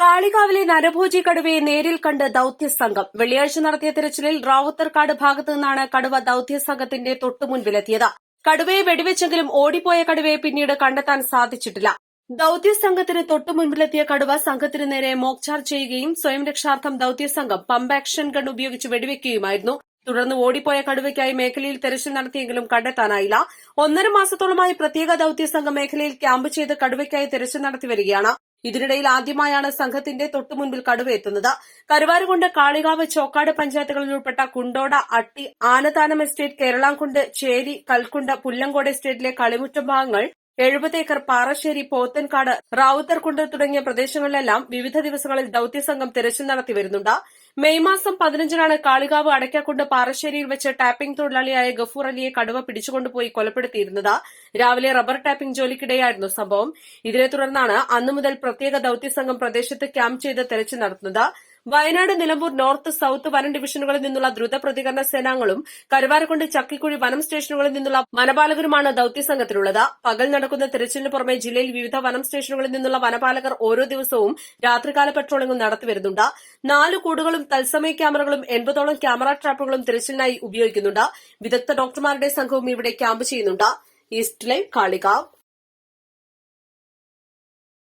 കാളികാവിലെ നരഭോജി കടുവയെ നേരിൽ കണ്ട് ദൌത്യ സംഘം വെള്ളിയാഴ്ച നടത്തിയ തിരച്ചിലിൽ റാവുത്തർക്കാട് ഭാഗത്തു നിന്നാണ് കടുവ ദൌത്യ സംഘത്തിന്റെ തൊട്ടുമുൻപിലെത്തിയത് കടുവയെ വെടിവെച്ചെങ്കിലും ഓടിപ്പോയ കടുവയെ പിന്നീട് കണ്ടെത്താൻ സാധിച്ചിട്ടില്ല. ദൌത്യ സംഘത്തിന് തൊട്ടുമുൻപിലെത്തിയ കടുവ സംഘത്തിന് നേരെ മോക്ചാർജ് ചെയ്യുകയും സ്വയം രക്ഷാർത്ഥം ദൌത്യ സംഘം പമ്പ് ആക്ഷൻ ഗൺ ഉപയോഗിച്ച് വെടിവെക്കുകയുമായിരുന്നു. തുടർന്ന് ഓടിപ്പോയ കടുവയ്ക്കായി മേഖലയിൽ തെരച്ചിൽ നടത്തിയെങ്കിലും കണ്ടെത്താനായില്ല. ഒന്നര മാസത്തോളമായി പ്രത്യേക ദൌത്യ സംഘം മേഖലയിൽ ക്യാമ്പ് ചെയ്ത് കടുവയ്ക്കായി തെരച്ചിൽ നടത്തിവരികയാണ് ഇതിനിടയിൽ ആദ്യമായാണ് സംഘത്തിന്റെ തൊട്ടുമുമ്പിൽ കടുവ എത്തുന്നത് കരുവാരുകൊണ്ട് കാളികാവ് ചോക്കാട് പഞ്ചായത്തുകളിൽ ഉൾപ്പെട്ട കുണ്ടോട അട്ടി ആനത്താനം എസ്റ്റേറ്റ് കേരളാംകുണ്ട് ചേരി കൽക്കുണ്ട് പുല്ലങ്കോട് എസ്റ്റേറ്റിലെ കളിമുറ്റം ഭാഗങ്ങൾ എഴുപത് ഏക്കർ പാറശ്ശേരി പോത്തൻകാട് റാവുത്തർകുണ്ട് തുടങ്ങിയ പ്രദേശങ്ങളിലെല്ലാം വിവിധ ദിവസങ്ങളിൽ ദൌത്യസംഘം തെരച്ചിൽ നടത്തി വരുന്നുണ്ട്. മെയ് മാസം പതിനഞ്ചിനാണ് കാളികാവ് അടയ്ക്കാക്കുണ്ട് പാറശ്ശേരിയിൽ വെച്ച് ടാപ്പിംഗ് തൊഴിലാളിയായ ഗഫൂർ അലിയെ കടുവ പിടിച്ചുകൊണ്ടുപോയി കൊലപ്പെടുത്തിയിരുന്നത്. രാവിലെ റബ്ബർ ടാപ്പിംഗ് ജോലിക്കിടെയായിരുന്നു സംഭവം. ഇതിനെ തുടർന്നാണ് അന്നു മുതൽ പ്രത്യേക ദൌത്യസംഘം പ്രദേശത്ത് ക്യാമ്പ് ചെയ്ത് തെരച്ചിൽ നടത്തുന്നത്. വയനാട് നിലമ്പൂർ നോർത്ത് സൌത്ത് വനം ഡിവിഷനുകളിൽ നിന്നുള്ള ദ്രുത പ്രതികരണ സേനാംഗങ്ങളും കരുവാരക്കുണ്ട് ചക്കിക്കുഴി വനം സ്റ്റേഷനുകളിൽ നിന്നുള്ള വനപാലകരുമാണ് ദൌത്യസംഘത്തിലുള്ളത്. പകൽ നടക്കുന്ന തിരച്ചിലിന് പുറമെ ജില്ലയിൽ വിവിധ വനം സ്റ്റേഷനുകളിൽ നിന്നുള്ള വനപാലകർ ഓരോ ദിവസവും രാത്രികാല പട്രോളിംഗും നടത്തിവരുന്നുണ്ട്. നാല് കൂടുകളും തത്സമയ ക്യാമറകളും എൺപതോളം ക്യാമറ ട്രാപ്പുകളും തെരച്ചിലിനായി ഉപയോഗിക്കുന്നുണ്ട്. വിദഗ്ധ ഡോക്ടർമാരുടെ സംഘവും ഇവിടെ ക്യാമ്പ് ചെയ്യുന്നുണ്ട്. East live Kalikavu.